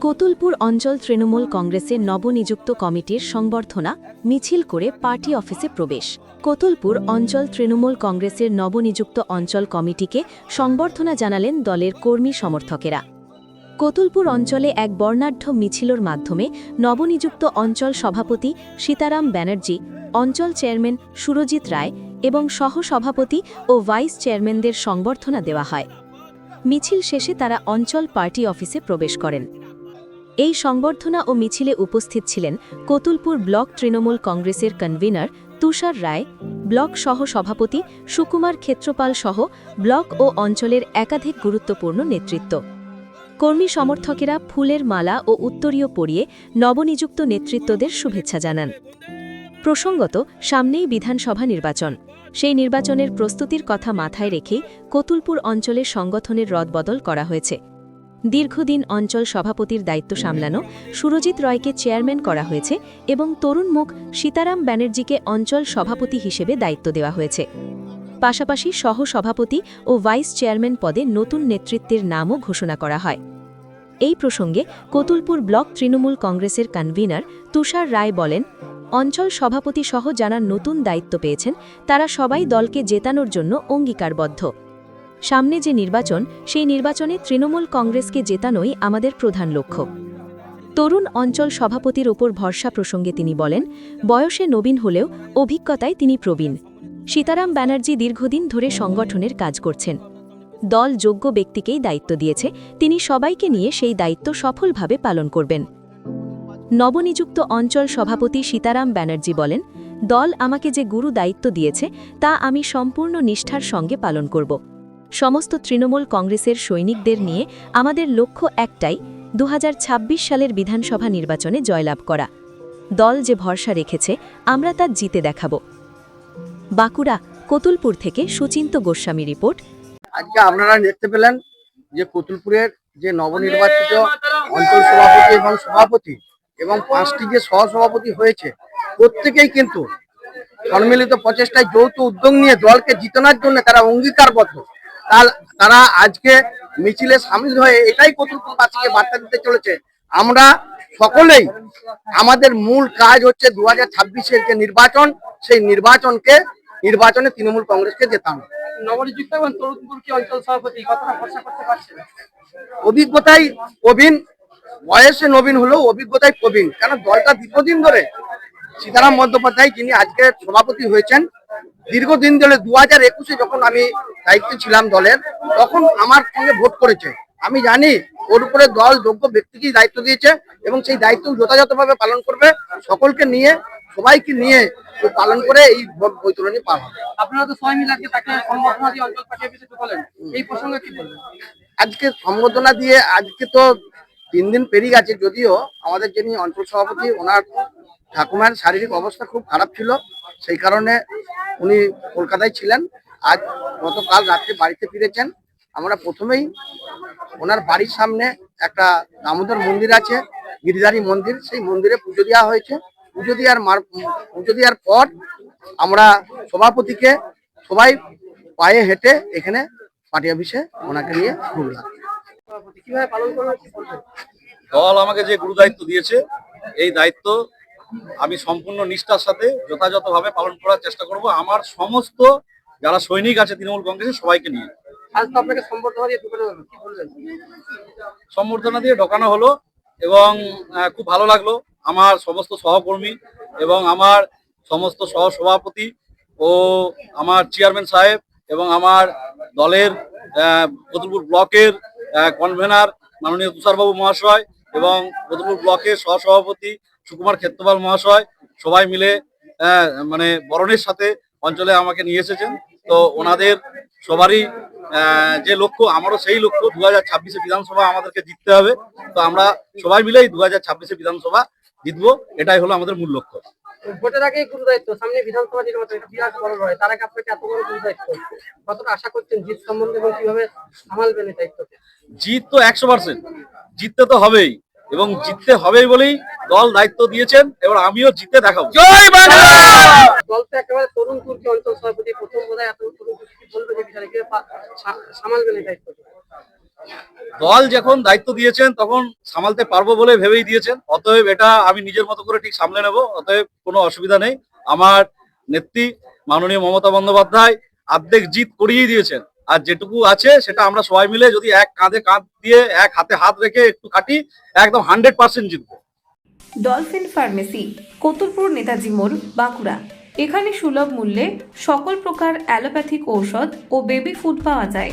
কোতুলপুর অঞ্চল তৃণমূল কংগ্রেসের নবনিযুক্ত কমিটির সংবর্ধনা, মিছিল করে পার্টি অফিসে প্রবেশ। কোতুলপুর অঞ্চল তৃণমূল কংগ্রেসের নবনিযুক্ত অঞ্চল কমিটিকে সংবর্ধনা জানালেন দলের কর্মী সমর্থকেরা। কোতুলপুর অঞ্চলে এক বর্ণাঢ্য মিছিলর মাধ্যমে নবনিযুক্ত অঞ্চল সভাপতি সীতারাম ব্যানার্জি, অঞ্চল চেয়ারম্যান সুরজিৎ রায় এবং সহসভাপতি ও ভাইস চেয়ারম্যানদের সংবর্ধনা দেওয়া হয়। মিছিল শেষে তারা অঞ্চল পার্টি অফিসে প্রবেশ করেন। এই সংবর্ধনা ও মিছিলে উপস্থিত ছিলেন কতুলপুর ব্লক তৃণমূল কংগ্রেসের কনভিনার তুষার রায়, ব্লক সহ সভাপতি সুকুমার ক্ষেত্রপাল সহ ব্লক ও অঞ্চলের একাধিক গুরুত্বপূর্ণ নেতৃত্ব। কর্মী সমর্থকেরা ফুলের মালা ও উত্তরীয় পরিয়ে নবনিযুক্ত নেতৃত্বদের শুভেচ্ছা জানান। প্রসঙ্গত, সামনেই বিধানসভা নির্বাচন। সেই নির্বাচনের প্রস্তুতির কথা মাথায় রেখেই কতুলপুর অঞ্চলে সংগঠনের রদবদল করা হয়েছে। দীর্ঘদিন অঞ্চল সভাপতির দায়িত্ব সামলানো সুরজিৎ রয়কে চেয়ারম্যান করা হয়েছে এবং তরুণ মুখ সীতারাম ব্যানার্জিকে অঞ্চল সভাপতি হিসেবে দায়িত্ব দেওয়া হয়েছে। পাশাপাশি সহ সভাপতি ও ভাইস চেয়ারম্যান পদে নতুন নেতৃত্বের নামও ঘোষণা করা হয়। এই প্রসঙ্গে কতুলপুর ব্লক তৃণমূল কংগ্রেসের কনভিনার তুষার রায় বলেন অঞ্চল সভাপতি সহ যারা নতুন দায়িত্ব পেয়েছেন, তারা সবাই দলকে জেতানোর জন্য অঙ্গীকারবদ্ধ। সামনে যে নির্বাচন, সেই নির্বাচনে তৃণমূল কংগ্রেসকে জেতানোই আমাদের প্রধান লক্ষ্য। তরুণ অঞ্চল সভাপতির ওপর ভরসা প্রসঙ্গে তিনি বলেন, বয়সে নবীন হলেও অভিজ্ঞতায় তিনি প্রবীণ। সীতারাম ব্যানার্জি দীর্ঘদিন ধরে সংগঠনের কাজ করছেন। দল যোগ্য ব্যক্তিকেই দায়িত্ব দিয়েছে, তিনি সবাইকে নিয়ে সেই দায়িত্ব সফলভাবে পালন করবেন। নবনিযুক্ত অঞ্চল সভাপতি সীতারাম ব্যানার্জি বলেন দল আমাকে যে গুরু দায়িত্ব দিয়েছে তা আমি সম্পূর্ণ নিষ্ঠার সঙ্গে পালন করব। সমস্ত তৃণমূল কংগ্রেসের সৈনিকদের নিয়ে আমাদের লক্ষ্য একটাই দু হাজার ছাব্বিশ সালের বিধানসভা নির্বাচনে জয়লাভ করা। দল যে ভরসা রেখেছে আমরা তা জিতে দেখাব। বাঁকুড়া কতুলপুর থেকে সুচিন্ত গোস্বামী রিপোর্ট। আজকে আপনারা দেখতে পেলেন যে কতুলপুরের যে নবনির্বাচিত অঞ্চল সভাপতি এবং সভাপতি এবং পাঁচটি যে সহসভাপতি হয়েছে প্রত্যেকেই কিন্তু সম্মিলিত প্রচেষ্টায় যৌথ উদ্যোগ নিয়ে দলকে জিতানোর জন্য তারা অঙ্গীকারবদ্ধ। তার- তারা আজকে মিছিলে সামিল হয়ে এটাই কতুলপুরবাসীকে বার্তা দিতে চলেছে আমরা সকলেই আমাদের মূল কাজ হচ্ছে দু হাজার ছাব্বিশের যে নির্বাচন সেই নির্বাচনকে নির্বাচনে তৃণমূল কংগ্রেসকে জেতানো। পারছেন? অভিজ্ঞতাই প্রবীণ বয়সে নবীন হলেও অভিজ্ঞতায় প্রবীণ। কেন দলটা দীর্ঘদিন ধরে সীতারাম বন্দ্যোপাধ্যায় যিনি আজকে সভাপতি হয়েছেন দীর্ঘদিন ধরে দু হাজার একুশে যখন আমি দায়িত্বে ছিলাম দলের তখন আমার সঙ্গে ভোট করেছে। আমি জানি ওর উপরে দল যোগ্য ব্যক্তিকেই দায়িত্ব দিয়েছে এবং সেই দায়িত্ব যথাযথভাবে পালন করবে সকলকে নিয়ে সবাইকে নিয়ে পালন করে এই ভোট বৈতরণী পার হবে। আপনারা তো সবাই মিলে আজকে তাকে সম্বর্ধনা দিয়ে অঞ্চল অফিসে ঢুকলেন এই প্রসঙ্গে কি বলবেন আজকে সম্বোধনা দিয়ে আজকে তো তিন দিন পেরিয়ে গেছে, যদিও আমাদের যিনি অঞ্চল সভাপতি, ওনার ঠাকুমার শারীরিক অবস্থা খুব খারাপ ছিল। সেই কারণে উনি কলকাতায় ছিলেন। আজ গতকাল রাত্রে বাড়িতে ফিরেছেন। আমরা প্রথমেই ওনার বাড়ির সামনে একটা দামোদর মন্দির আছে, গিরিধারী মন্দির। সেই মন্দিরে পুজো দেওয়া হয়েছে। পুজো দেওয়ার মার, পুজো দেওয়ার পর আমরা সভাপতিকে সবাই পায়ে হেঁটে এখানে পার্টি অফিসে ওনাকে নিয়ে সভাপতি কীভাবে পালন করবেন কি বলবেন? দল আমাকে যে গুরু দায়িত্ব দিয়েছে এই দায়িত্ব আমি সম্পূর্ণ নিষ্ঠার সাথে যথাযথভাবে পালন করার চেষ্টা করব। আমার সমস্ত যারা সৈনিক আছে তৃণমূল কংগ্রেসের সবাইকে নিয়ে। আজ তো আপনাকে সম্বর্ধনা দিয়ে কি বলবেন? সম্বর্ধনা দিয়ে ঢোকানো হলো এবং খুব ভালো লাগল। আমার সমস্ত সহকর্মী এবং আমার সমস্ত সহসভাপতি ও আমার চেয়ারম্যান সাহেব এবং আমার দলের আহ, ব্লকের কনভেনার মাননীয় তুষারবাবু মহাশয় এবং কতুলপুর ব্লকের সহসভাপতি সুকুমার ক্ষেত্রপাল মহাশয় সবাই মিলে আহ, মানে বরণের সাথে অঞ্চলে আমাকে নিয়ে এসেছেন। তো ওনাদের সবারই যে লক্ষ্য আমারও সেই লক্ষ্য দু হাজার ছাব্বিশে বিধানসভা আমাদেরকে জিততে হবে। তো আমরা সবাই মিলেই দু হাজার ছাব্বিশে বিধানসভা জিতবো এটাই হলো আমাদের মূল লক্ষ্য। ভোটের আগে গুরু দায়িত্ব সামনে বিধানসভা নির্বাচন এটা বিরাট বড় রয় তার আগে আপনাকে এত বড় গুরু দায়িত্ব। কতটা আশা করছেন জিত সম্বন্ধে এবং কীভাবে সামালবেন এই দায়িত্বকে? জিত তো একশো পার্সেন্ট জিততে তো হবেই এবং জিততে হবেই বলেই দল দায়িত্ব দিয়েছেন। এবার আমিও জিতে দেখাবো। দল তো একেবারে তরুণ তুর্কি অঞ্চল সভাপতি প্রথম বোধহয় এত তরুণ তুর্কি বিষয়ে কীভাবে পা- সামালবেন এই দায়িত্বকে দল যখন দায়িত্ব দিয়েছেন, তখন সামালতে পারব বলে ভেবেই দিয়েছেন। অতএব এটা আমি নিজের মতো করে ঠিক সামলে নেব। অতএব কোনো অসুবিধা নেই। আমার নেত্রী মাননীয় মমতা বন্দ্যোপাধ্যায় আর্ধেক জিত করিয়েই দিয়েছেন। আর যেটুকু আছে, সেটা আমরা সবাই মিলে যদি এক কাঁধে কাঁধ দিয়ে, এক হাতে হাত রেখে একটু কাটি একদম হান্ড্রেড পার্সেন্ট জিতবো। ডলফিন ফার্মেসি, কতুলপুর নেতাজি মোড়, বাঁকুড়া। এখানে সুলভ মূল্যে সকল প্রকার অ্যালোপ্যাথিক ঔষধ ও বেবি ফুড পাওয়া যায়।